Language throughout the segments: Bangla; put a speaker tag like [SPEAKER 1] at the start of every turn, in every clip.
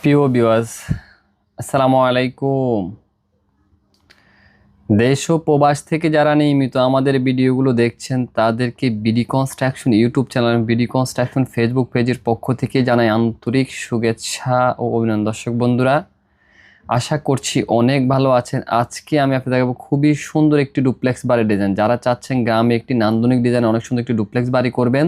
[SPEAKER 1] প্রিয় বিওয়াজ আসসালামু আলাইকুম। দেশ ও প্রবাস থেকে যারা নিয়মিত আমাদের ভিডিওগুলো দেখছেন, তাদেরকে BD construction YouTube channel BD construction Facebook পেজের পক্ষ থেকে জানাই আন্তরিক শুভেচ্ছা ও অভিনন্দন। দর্শক বন্ধুরা, আশা করছি অনেক ভালো আছেন। আজকে আমি আপনাদের দেখাবো খুবই সুন্দর একটি ডুপ্লেক্স বাড়ির ডিজাইন। যারা চাচ্ছেন গ্রামে একটি নান্দনিক ডিজাইন অনেক সুন্দর একটি ডুপ্লেক্স বাড়ি করবেন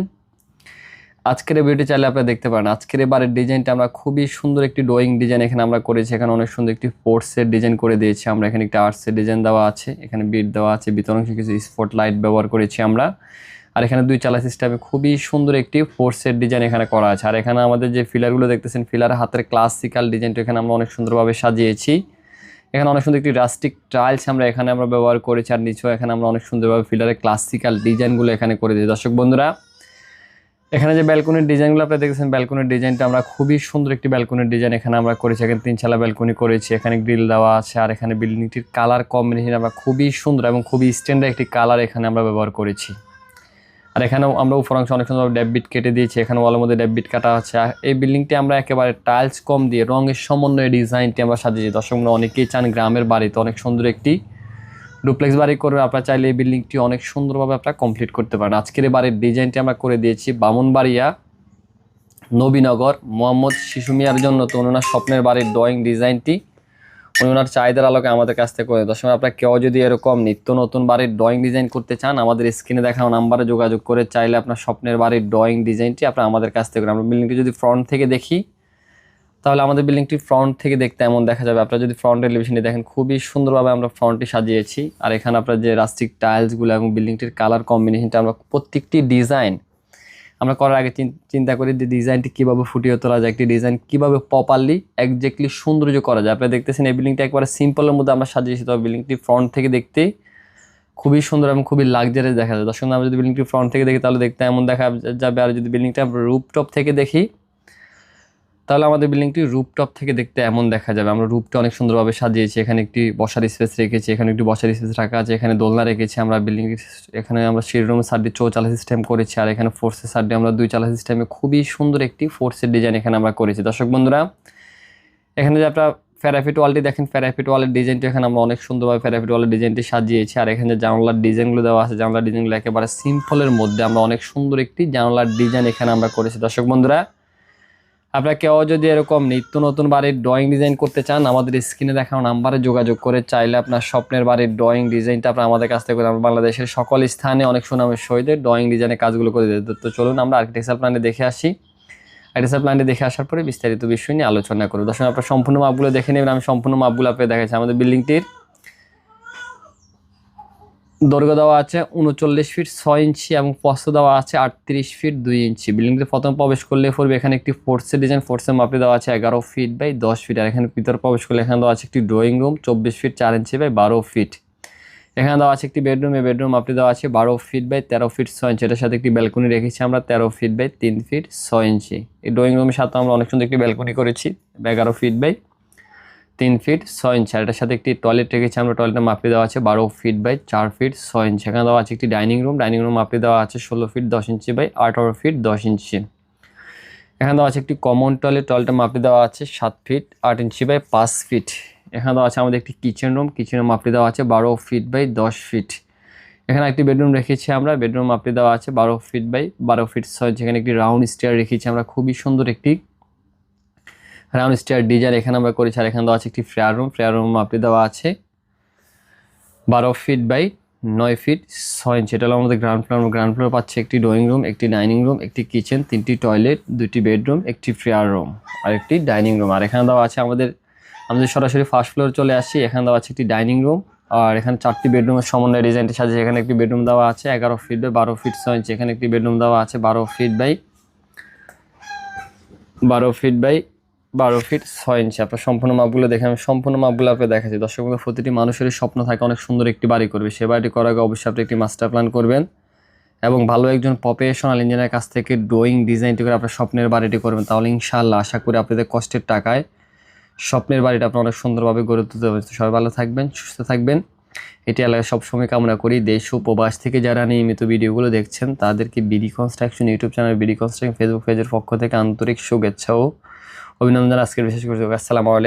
[SPEAKER 1] আজকের ভিডিওটি চাইলে আপনারা দেখতে পারেন। আজকের এবারের ডিজাইনটা আমরা খুবই সুন্দর একটি ড্রয়িং ডিজাইন এখানে আমরা করেছি। এখানে অনেক সুন্দর একটি ফোর্সের ডিজাইন করে দিয়েছি। আমরা এখানে একটা আর্টসের ডিজাইন দেওয়া আছে। এখানে বিট দেওয়া আছে। অংশে কিছু স্পট লাইট ব্যবহার করেছি আমরা। আর এখানে দুই চালা সিস্টেমে খুবই সুন্দর একটি ফোর্সের ডিজাইন এখানে করা আছে। আর এখানে আমাদের যে ফিলারগুলো দেখতেছেন ফিলার হাতের ক্লাসিক্যাল ডিজাইনটা এখানে আমরা অনেক সুন্দরভাবে সাজিয়েছি। এখানে অনেক সুন্দর একটি রাস্টিক টাইলস আমরা এখানে আমরা ব্যবহার করেছি। আর নিচেও এখানে আমরা অনেক সুন্দরভাবে ফিলারের ক্লাসিক্যাল ডিজাইনগুলো এখানে করে দিই দর্শক বন্ধুরা এখানে যে ব্যালকনির ডিজাইনগুলো আপনারা দেখেছেন ব্যালকনির ডিজাইনটা আমরা খুবই সুন্দর একটি ব্যালকনির ডিজাইন এখানে আমরা করেছি। এখানে তিন চালা ব্যালকনি করেছি, এখানে গ্রিল দেওয়া আছে, আর এখানে বিল্ডিংটির কালার কম্বিনেশন আমরা খুবই সুন্দর এবং খুবই স্ট্যান্ডার্ড একটি কালার এখানে আমরা ব্যবহার করেছি। আর এখানেও আমরা উপর অংশ অনেক সুন্দর ডেববিট কেটে দিয়েছি, এখানে ওয়ালের মধ্যে ডেববিট কাটা আছে। আর এই বিল্ডিংটি আমরা একেবারে টাইলস কম দিয়ে রঙের সমন্বয়ে ডিজাইনটি আমরা সাজিয়েছি। দর্শক অনেকেই চান গ্রামের বাড়িতে অনেক সুন্দর একটি ডুপ্লেক্স বাড়ি করবে, আপনারা চাইলে এই বিল্ডিংটি অনেক সুন্দরভাবে আপনারা কমপ্লিট করতে পারেন। আজকের এই বাড়ির ডিজাইনটি আমরা করে দিয়েছি বামুনবাড়িয়া, নবীনগর, মোহাম্মদ শিশু মিয়ার জন্য। তো ওনার স্বপ্নের বাড়ির ড্রয়িং ডিজাইনটি উনি ওনার চাহিদার আলোকে আমাদের কাছ থেকে করে দর্শক, আপনার কেউ যদি এরকম নিত্য নতুন বাড়ির ড্রয়িং ডিজাইন করতে চান, আমাদের স্ক্রিনে দেখানো নাম্বারে যোগাযোগ করে চাইলে আপনার স্বপ্নের বাড়ির ড্রয়িং ডিজাইনটি আপনারা আমাদের কাছ থেকে করেন। আমরা বিল্ডিংটি যদি ফ্রন্ট থেকে দেখি তাহলে আমাদের বিল্ডিংটি ফ্রন্ট থেকে দেখতে এমন দেখা যাবে। আপনারা যদি ফ্রন্ট এলিভেশনটি দেখেন, খুবই সুন্দরভাবে আমরা ফ্রন্টটি সাজিয়েছি। আর এখানে আপনার যে রাস্টিক টাইলসগুলো এবং বিল্ডিংটির কালার কম্বিনেশনটা আমরা প্রত্যেকটি ডিজাইন আমরা করার আগে চিন্তা করি যে ডিজাইনটি কীভাবে ফুটিয়ে তোলা যায়, একটি ডিজাইন কীভাবে প্রপারলি একজ্যাক্টলি সৌন্দর্য করা যায়। আপনারা দেখতেছেন এই বিল্ডিংটা একবারে সিম্পলের মধ্যে আমরা সাজিয়েছি। তবে বিল্ডিংটি ফ্রন্ট থেকে দেখতে খুবই সুন্দর এবং খুবই লাক্সারিয়াস দেখা যায়। দর্শক, আমরা যদি বিল্ডিংটি ফ্রন্ট থেকে দেখি, তাহলে দেখতে এমন দেখা যাবে। আর যদি বিল্ডিংটা রুপটপ থেকে দেখি তাহলে আমাদের বিল্ডিংটি রুপটপ থেকে দেখতে এমন দেখা যাবে। আমরা রুপটা অনেক সুন্দরভাবে সাজিয়েছি, এখানে একটি বসার স্পেস রেখেছি, এখানে একটি বসার স্পেস রাখা আছে, এখানে দোলনা রেখেছি আমরা বিল্ডিং এখানে আমরা সিঁড়ি রুমের সাইডে চৌচালা সিস্টেম করেছি, আর এখানে ফোর্সের সার দিয়ে আমরা দুই চালা সিস্টেমে খুবই সুন্দর একটি ফোর্সের ডিজাইন এখানে আমরা করেছি। দর্শক বন্ধুরা, এখানে যে আপনারা ফ্যারাফিট ওয়ালটি দেখেন ফ্যারাফিট ওয়ালের ডিজাইনটি এখানে আমরা অনেক সুন্দরভাবে ফ্যারাফিট ওয়ালের ডিজাইনটি সাজিয়েছি, আর এখানে জানলার ডিজাইনগুলো দেওয়া আছে, জানলার ডিজাইনগুলো একেবারে সিম্পলের মধ্যে আমরা অনেক সুন্দর একটি জানলার ডিজাইন এখানে আমরা করেছি। দর্শক বন্ধুরা আপনারা কেউ যদি এরকম নিত্য নতুন বাড়ির ড্রয়িং ডিজাইন করতে চান, আমাদের স্ক্রিনে দেখানো নাম্বারে যোগাযোগ করে চাইলে আপনার স্বপ্নের বাড়ির ড্রয়িং ডিজাইনটা আপনার আমাদের কাছ থেকে আমরা বাংলাদেশের সকল স্থানে অনেক সুনামের সহিত ড্রয়িং ডিজাইনের কাজগুলো করে দিতে। তো চলুন আমরা আর্কিটেকচার প্ল্যানে দেখে আসি। আর্কিটেকচার প্ল্যানে দেখে আসার পরে বিস্তারিত বিষয় নিয়ে আলোচনা করব। দর্শক, আপনার সম্পূর্ণ মাপগুলো দেখে নেবেন। আমি সম্পূর্ণ মাপগুলো আপনাকে দেখাচ্ছি। আমাদের বিল্ডিংটির দৈর্ঘ্য দেওয়া আছে উনচল্লিশ ফিট ছয় ইঞ্চি এবং প্রস্থ দেওয়া আছে আটত্রিশ ফিট দুই ইঞ্চি। বিল্ডিংটি প্রথম প্রবেশ করলে পড়বে এখানে একটি ফোর্সের ডিজাইন ফোর্সের মাপে দেওয়া আছে এগারো ফিট বাই দশ ফিট আর এখানে ভিতর প্রবেশ করলে এখানে দেওয়া আছে একটি ড্রয়িং রুম চব্বিশ ফিট চার ইঞ্চি বাই বারো ফিট। এখানে দেওয়া আছে একটি বেডরুম এই বেডরুম মাপটি দেওয়া আছে বারো ফিট বাই তেরো ফিট ছয় ইঞ্চি। এটার সাথে একটি ব্যালকনি রেখেছি আমরা তেরো ফিট বাই তিন ফিট ছয় ইঞ্চি। এই ড্রয়িং রুমের সাথে আমরা অনেক সুন্দর একটি ব্যালকনি করেছি এগারো ফিট বাই তিন ফিট ছয় ইঞ্চি আর এটার সাথে একটি টয়লেট রেখেছি আমরা। টয়লেটের মাপে দেওয়া আছে বারো ফিট বাই চার ফিট ছয় ইঞ্চি এখানে দেওয়া আছে একটি ডাইনিং রুম ডাইনিং রুম মাপে দেওয়া আছে ষোলো ফিট দশ ইঞ্চি বাই আঠারো ফিট দশ ইঞ্চি এখানে দেওয়া আছে একটি কমন টয়লেট টয়লেটের মাপে দেওয়া আছে সাত ফিট আট ইঞ্চি বাই পাঁচ ফিট এখানে দেওয়া আছে আমাদের একটি কিচেন রুম কিচেনের মাপটি দেওয়া আছে বারো ফিট বাই দশ ফিট এখানে একটি বেডরুম রেখেছি আমরা। বেডরুম মাপটি দেওয়া আছে বারো ফিট বাই বারো ফিট ছয় এখানে একটি রাউন্ড স্টেয়ার রেখেছি আমরা। খুবই সুন্দর একটি রাউন্ড স্টেয়ার ডিজাইন এখানে আমরা করেছি, আর এখানে দেওয়া আছে একটি ফ্রেয়ার রুম। ফ্রেয়ার রুম মাপটি দেওয়া আছে বারো ফিট বাই নয় ফিট ছয় ইঞ্চি। এটা হলো আমাদের গ্রাউন্ড ফ্লোর গ্রাউন্ড ফ্লোর পাচ্ছে একটি ড্রয়িং রুম একটি ডাইনিং রুম একটি কিচেন তিনটি টয়লেট দুটি বেডরুম একটি ফ্রেয়ার রুম আর একটি ডাইনিং রুম আর এখানে দেওয়া আছে আমাদের আমাদের সরাসরি ফার্স্ট ফ্লোর চলে আসি এখানে দেওয়া আছে একটি ডাইনিং রুম আর এখানে চারটি বেডরুমের সমন্বয় ডিজাইনটি সাজিয়ে এখানে একটি বেডরুম দেওয়া আছে এগারো ফিট বাই বারো ফিট ছয় ইঞ্চি। এখানে একটি বেডরুম দেওয়া আছে বারো ফিট বাই, বারো ফিট বাই বারো ফিট ছয় ইঞ্চি। আপনার সম্পূর্ণ মাপগুলো দেখে আমি সম্পূর্ণ মাপগুলো আপনাকে দেখাচ্ছি। দর্শক বন্ধু, প্রতিটি মানুষেরই স্বপ্ন থাকে অনেক সুন্দর একটি বাড়ি করবে। সে বাড়িটি করার আগে অবশ্যই আপনি একটি মাস্টার প্ল্যান করবেন এবং ভালো একজন প্রফেশনাল ইঞ্জিনিয়ারের কাছ থেকে ড্রয়িং ডিজাইনটি করে আপনার স্বপ্নের বাড়িটি করবেন। তাহলে ইনশাআল্লাহ আশা করি আপনাদের কষ্টের টাকায় স্বপ্নের বাড়িটা আপনি অনেক সুন্দরভাবে গড়ে তুলতে পারবেন। সবাই ভালো থাকবেন সুস্থ থাকবেন। এটি আল্লাহ সবসময় কামনা করি। দেশ ও প্রবাস থেকে যারা নিয়মিত ভিডিওগুলো দেখছেন তাদেরকে BD construction YouTube channel BD construction Facebook পেজের পক্ষ থেকে আন্তরিক শুভেচ্ছা ও অভিনন্দন আজকের বিশেষ করে আসসালামু আলাইকুম